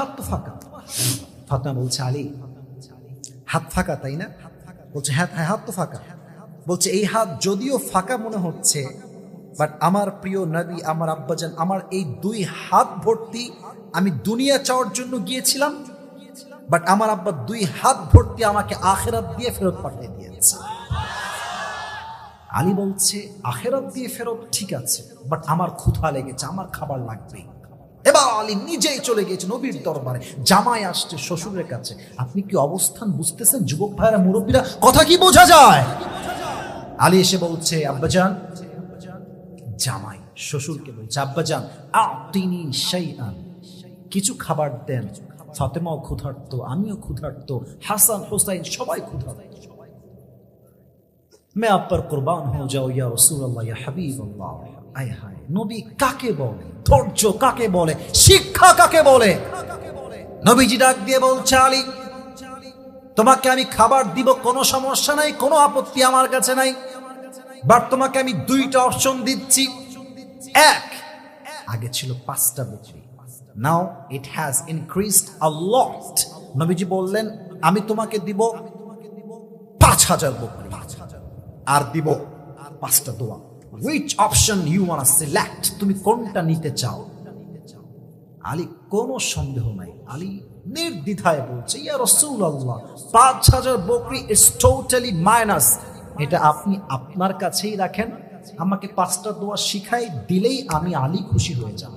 হাত ফাঁকা। ফাতেমা বলছে, আলী, হাত ফাঁকা, তাই না? বলছে হ্যাঁ হ্যাঁ হাত তো ফাঁকা। বলছে, এই হাত যদিও ফাঁকা মনে হচ্ছে বাট আমার প্রিয় নবী, আমার আব্বাজান, আমার এই দুই হাত ভর্তি আমি দুনিয়া চাওয়ার জন্য গিয়েছিলাম বাট আমার আব্বা দুই হাত ভর্তি আমাকে আখেরাত দিয়ে ফেরত পাঠিয়ে দিয়েছে। আলী বলছে, আখেরাত দিয়ে ফেরত ঠিক আছে বাট আমার ক্ষুধা লেগেছে, আমার খাবার লাগবে এবার আলী নিজেই চলে গিয়েছে নবীর দরবারে জামাই আসছে শ্বশুরের কাছে আপনি কি অবস্থান বুঝতেছেন যুবক ভাইরা মুরব্বীরা কথা কি বোঝা যায় আলী এসে বলছে আব্বাজান জামাই শ্বশুরকে বলছে আব্বাজান আতিনি শাইআন কিছু খাবার দেন ফাতেমাও ক্ষুধার্ত আমিও ক্ষুধার্ত হাসান হোসাইন সবাই ক্ষুধার্ত मैं आप पर कुर्बान हो जाओ या रसूल अल्लाह या হাবিব আল্লাহ আয় হায়, নবী কাকে বলে? ধৈর্য কাকে বলে? শিক্ষা কাকে বলে? নবীজি ডাক দিয়ে বলছে, আলী, তোমাকে আমি খাবার দিব, কোনো সমস্যা নাই, কোনো আপত্তি আমার কাছে নাই। বাট তোমাকে আমি দুইটা অপশন দিচ্ছি। এক, আগে ছিল পাঁচটা বকরি। নাও ইট হ্যাজ ইনক্রিজড আ লট নবীজি বললেন, আমি তোমাকে দিব পাঁচ হাজার বকরি। আর দিব পাঁচটা দোয়া। Which option you want select তুমি কোনটা নিতে চাও? আলী, কোনো সন্দেহ নাই। আলী নির্দ্বিধায় বলছে, ইয়া রসুল আল্লাহ পাঁচ হাজার বকরি ইজ টোটালি মাইনাস এটা আপনি আপনার কাছেই রাখেন। আমাকে পাঁচটা দোয়া শিখাই দিলেই আমি আলী খুশি হয়ে যাব।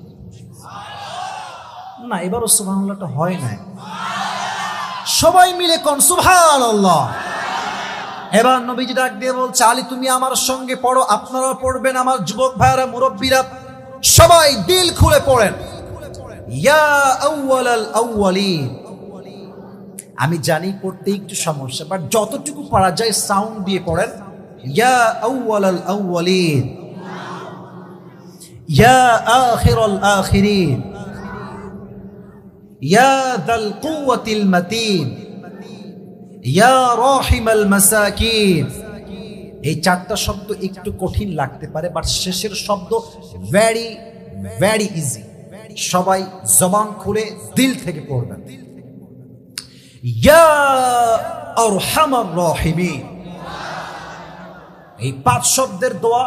না, এবারও সুবহানাল্লাহটা হয় না সবাই মিলে কোন সুবহানাল্লাহ? এবার নবীজি ডাক দিয়ে বলছে, আলী, তুমি আমার সঙ্গে পড়ো, আপনারা পড়বেন আমার যুবক ভাইরা মুরব্বীরা, সবাই দিল খুলে পড়েন। আমি জানি পড়তে একটু সমস্যা বাট যতটুকু পারা যায় সাউন্ড দিয়ে পড়েন। ইয়া ইয়া এই চারটা শব্দ একটু কঠিন লাগতে পারে বাট শেষের শব্দ ভেরি ভেরি ইজি সবাই জবান খুলে দিল থেকে পড়বেন। এই পাঁচ শব্দের দোয়া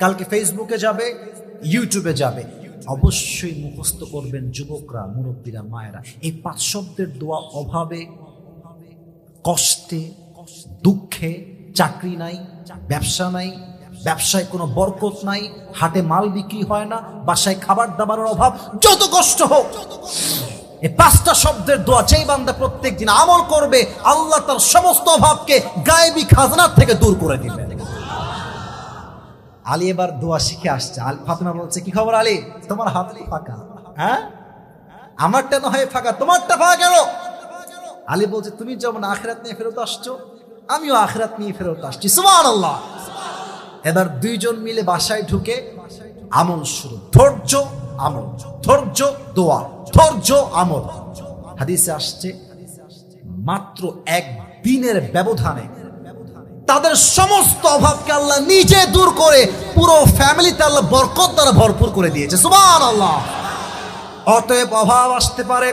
কালকে ফেসবুকে যাবে ইউটিউবে যাবে। অবশ্যই মুখস্থ করবেন যুবকরা, মুরব্বীরা, মায়েরা। এই পাঁচ শব্দের দোয়া অভাবে কষ্টে, দুঃখে চাকরি নাই, ব্যবসা নাই, ব্যবসায় কোনো বরকত নাই, হাটে মাল বিক্রি হয় না, বাসায় খাবার দাবারের অভাব, যত কষ্ট হোক। এই পাঁচটা শব্দের দোয়া যেই বান্দা প্রত্যেক দিন আমল করবে, আল্লাহ তার সমস্ত অভাবকে গায়েবী খাজনার থেকে দূর করে দিবেন। আলী এবার দোয়া শিখে আসছে। আল- ফাতেমা বলছে, কি খবর আলী? তোমার হাত ফাঁকা। হ্যাঁ? আমারটা না হয় ফাঁকা, তোমারটা ফাঁকা কেন? আলী বলছে, তুমি যেমন আখেরাত নিয়ে ফেরত আসছো, আমিও আখেরাত নিয়ে ফেরত আসছি। সুমান আল্লাহ এবার দুইজন মিলে বাসায় ঢুকে আমল শুরু। ধৈর্য, আমল। ধৈর্য, দোয়া। ধৈর্য, আমল। হাদিসে আসছে, মাত্র এক দিনের ব্যবধানে তাদের সমস্ত অভাবকে আল্লাহ নিজে দূর করে পুরো ফ্যামিলিতে আল্লাহ বরকত দ্বারা ভরপুর করে দিয়েছে। সুমান আল্লাহ অতএব অভাব আসতে পারে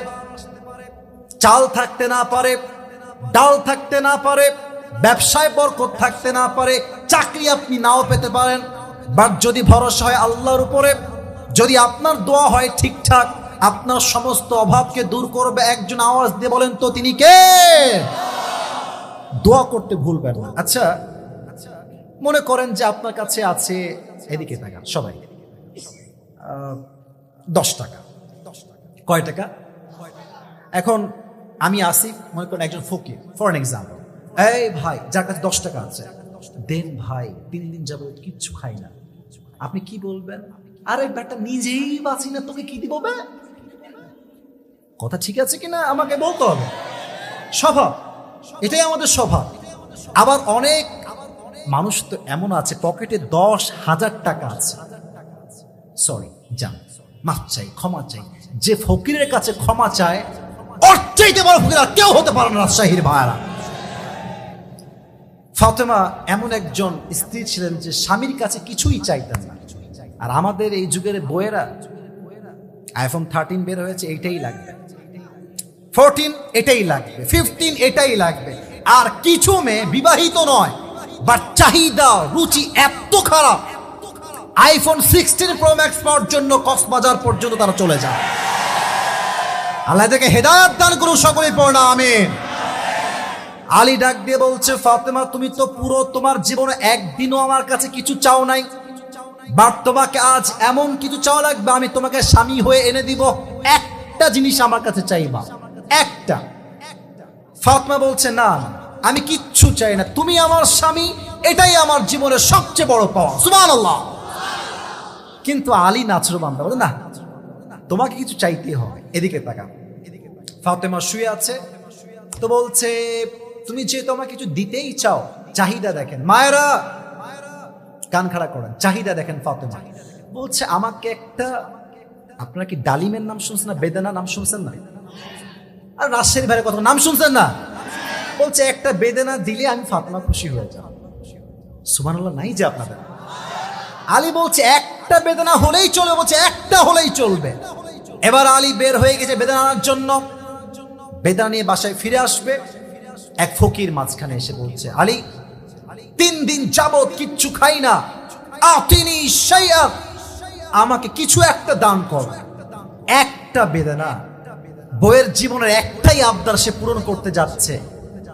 চাল থাকতে না পারে, ডাল থাকতে না পারে, ব্যবসায় বরকত থাকতে না পারে, চাকরি আপনি নাও পেতে পারেন। বাট যদি ভরসা হয় আল্লাহর উপরে, যদি আপনার দোয়া হয় ঠিকঠাক, আপনার সমস্ত অভাবকে দূর করবে একজন আওয়াজ দিয়ে বলেন তো, তিনি কে? দোয়া করতে ভুলবেন না। আচ্ছা মনে করেন যে আপনার কাছে আছে, এদিকে টাকা সবাই। দশ টাকা। কয় টাকা? এখন আমি আসি মনে করেন একজন ফকির ফর এক্সাম্পল এই ভাই, যার কাছে দশ টাকা আছে। দেন ভাই, তিন দিন যাব কিচ্ছু খাই না। আপনি কি বলবেন? আরে, ব্যাটা, নিজেই বাঁচি না, তোকে কি দিব, বে? কথা ঠিক আছে কিনা? আমাকে বলতে হবে। স্বভাব। এটাই আমাদের স্বভাব। আবার অনেক মানুষ তো এমন আছে, পকেটে দশ হাজার টাকা আছে। সরি যান। মাফ চাই, ক্ষমা চাই। যে ফকিরের কাছে ক্ষমা চায় ওর চাইতে বড় ফকির কেউ হতে পারে না রাজশাহীর ভাইয়ারা। ফাতেমা এমন একজন স্ত্রী ছিলেন যে স্বামীর কাছে কিছুই চাইতেন না। আর আমাদের এই যুগের বইয়েরা আইফোন থার্টিন বের হয়েছে, এইটাই লাগবে। ফোরটিন এটাই লাগবে। ফিফটিন এটাই লাগবে। আর কিছু মেয়ে বিবাহিত নয় বা চাহিদা, রুচি এত খারাপ। আইফোন সিক্সটিন প্রো ম্যাক্স পাওয়ার জন্য কক্সবাজার পর্যন্ত তারা চলে যায়। আল্লাহ থেকে হেদায়ত দান করুন সকলেই পড়না আমিন। আলী ডাক দিয়ে বলছে, ফাতেমা, তুমি তো পুরো তোমার জীবনে একদিনও আমার কাছে কিছু চাও নাই। বাট আজ এমন কিছু চাওয়া লাগবে, আমি তোমাকে স্বামী হয়ে এনে দিব। একটা জিনিস আমার কাছে চাইবা একটা। ফাতমা বলছে, না আমি কিচ্ছু চাই না। তুমি আমার স্বামী, এটাই আমার জীবনের সবচেয়ে বড় পাওয়া। সুমান কিন্তু আলী নাচর বান্দা বলে, না তোমাকে কিছু চাইতে হবে এদিকে তাকা ফাতেমা শুয়ে আছে। তো বলছে, তুমি যেহেতু আমাকে কিছু দিতেই চাও, চাহিদা দেখেন। মায়েরা, কান খাড়া করেন। চাহিদা দেখেন ফাতেমা। বলছে, আমাকে একটা, আপনারা কি ডালিমের নাম শুনছেন না বেদানা নাম শুনছেন না? আর রাজশাহী ভাইয়ের কথা নাম শুনছেন না? বলছে, একটা বেদানা দিলে আমি ফাতেমা খুশি হয়ে যাব। সুবহানাল্লাহ, নাই যে আপনাদের। আলী বলছে, একটা বেদনা হলেই চলবে বলছে, একটা হলেই চলবে। এবার আলী বের হয়ে গেছে বেদনা আনার জন্য। বেদনা নিয়ে বাসায় ফিরে আসবে। এক ফকির মাঝখানে এসে বলছে, আলী, তিন দিন যাবৎ কিচ্ছু খাই না। আতিনি শাইআ। আমাকে কিছু একটা দান কর। একটা বেদনা বইয়ের জীবনের একটাই আবদার সে পূরণ করতে যাচ্ছে।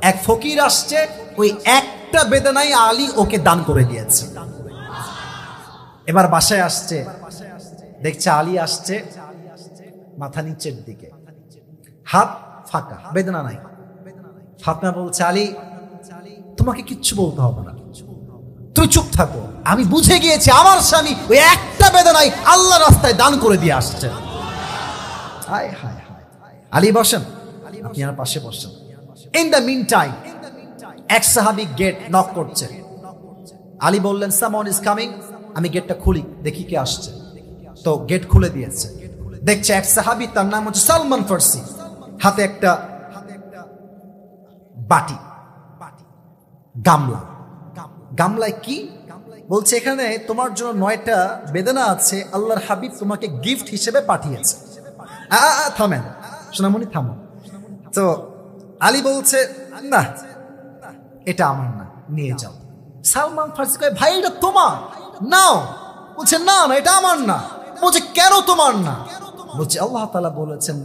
এক ফকির আসছে, ওই একটা বেদনাই আলী ওকে দান করে দিয়েছে। এবার বাসায় আসছে। দেখছে আলী আসছে, মাথা নিচের দিকে। হাত ফাঁকা, বেদনা নাই। ফাতনা বলছে, আলী, তোমাকে কিচ্ছু বলতে হবে না। তুই চুপ থাকো। আমি বুঝে গিয়েছি, আমার স্বামী ওই একটা বেদনাই আল্লাহ রাস্তায় দান করে দিয়ে আসছে। হায় হায় হায়। আলী, বসেন। আপনি আমার পাশে বসেন। ইন দ্য মিন টাইম এক সাহাবি গেট নক করছে। আলী বললেন সামন ইজ কামিং আমি গেটটা খুলি, দেখি কে আসছে। তো গেট খুলে দিয়েছে। দেখছে এক সাহাবি, তার নাম হচ্ছে সালমান ফার্সি। হাতে একটা বাটি, গামলা। গামলায় কি? বলছে, এখানে তোমার জন্য নয়টা বেদনা আছে, আল্লাহর হাবিব তোমাকে গিফট হিসেবে পাঠিয়েছে। থামেন। সোনামণি, থামো। তো আলী বলছে, না, এটা আমার না, নিয়ে যাও। সালমান ফার্সি কয়, ভাই, এটা তোমার। নাও। বলছে, না না, এটা আমার না। বলছে, কেন তোমার না? বলছে, আল্লাহ তাআলা বলেছেন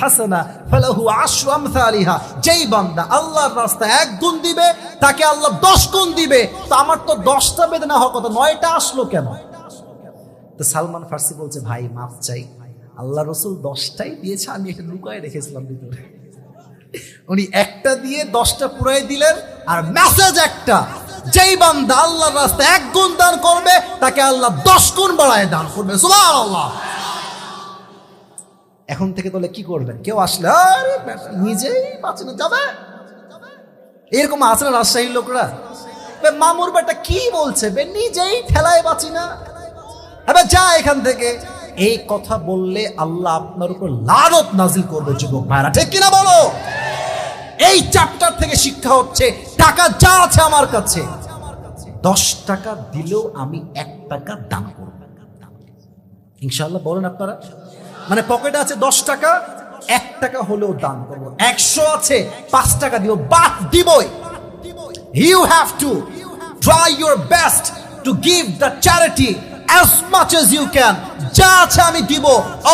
হাসানা ফালাহু আশরু আমসালিহা। যেই বান্দা আল্লাহর রাস্তায় এক গুণ দিবে, তাকে আল্লাহ দশ গুণ দিবে। তো আমার তো দশটা বেদনা হওয়ার কথা, নয়টা আসলো কেন? তো সালমান ফার্সি বলছে, ভাই, মাফ চাই। আল্লাহ রসুল দশটাই দিয়েছে, আমি এটা লুকায় রেখেছিলাম ভিতরে। উনি একটা দিয়ে দশটা পুরাই দিলেন, আর মেসেজ একটা। যেই বান্দা আল্লাহর রাস্তায় এক গুণ দান করবে, তাকে আল্লাহ দশ গুণ বাড়ায় দান করবে। সুবহানাল্লাহ। এখন থেকে তাহলে কি করবেন? কেউ আসলে নিজেই বাঁচে না যাবে? এরকম আছে না রাজশাহীর লোকরা? মামুর বেটা কি বলছে? বে, নিজেই ঠেলায় বাঁচি না। এবার যা এখান থেকে। এই কথা বললে আল্লাহ আপনার উপর লানত নাজিল করবে যুবক ভাইরা। ঠিক কিনা বলো? এই চ্যাপ্টার থেকে শিক্ষা হচ্ছে, টাকা যা আছে আমার কাছে। দশ টাকা দিলেও আমি এক টাকা দান করব। ইনশাল্লাহ বলেন আপনারা? মানে পকেটে আছে দশ টাকা, এক টাকা হলেও দান করব। একশো আছে, পাঁচ টাকা দিব। বাদ দিবই। You have to try your best to give the charity as much as you can যা আছে আমি দিব,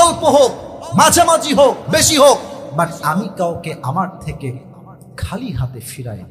অল্প হোক, মাঝামাঝি হোক, বেশি হোক। বাট আমি কাউকে আমার থেকে খালি হাতে ফিরায়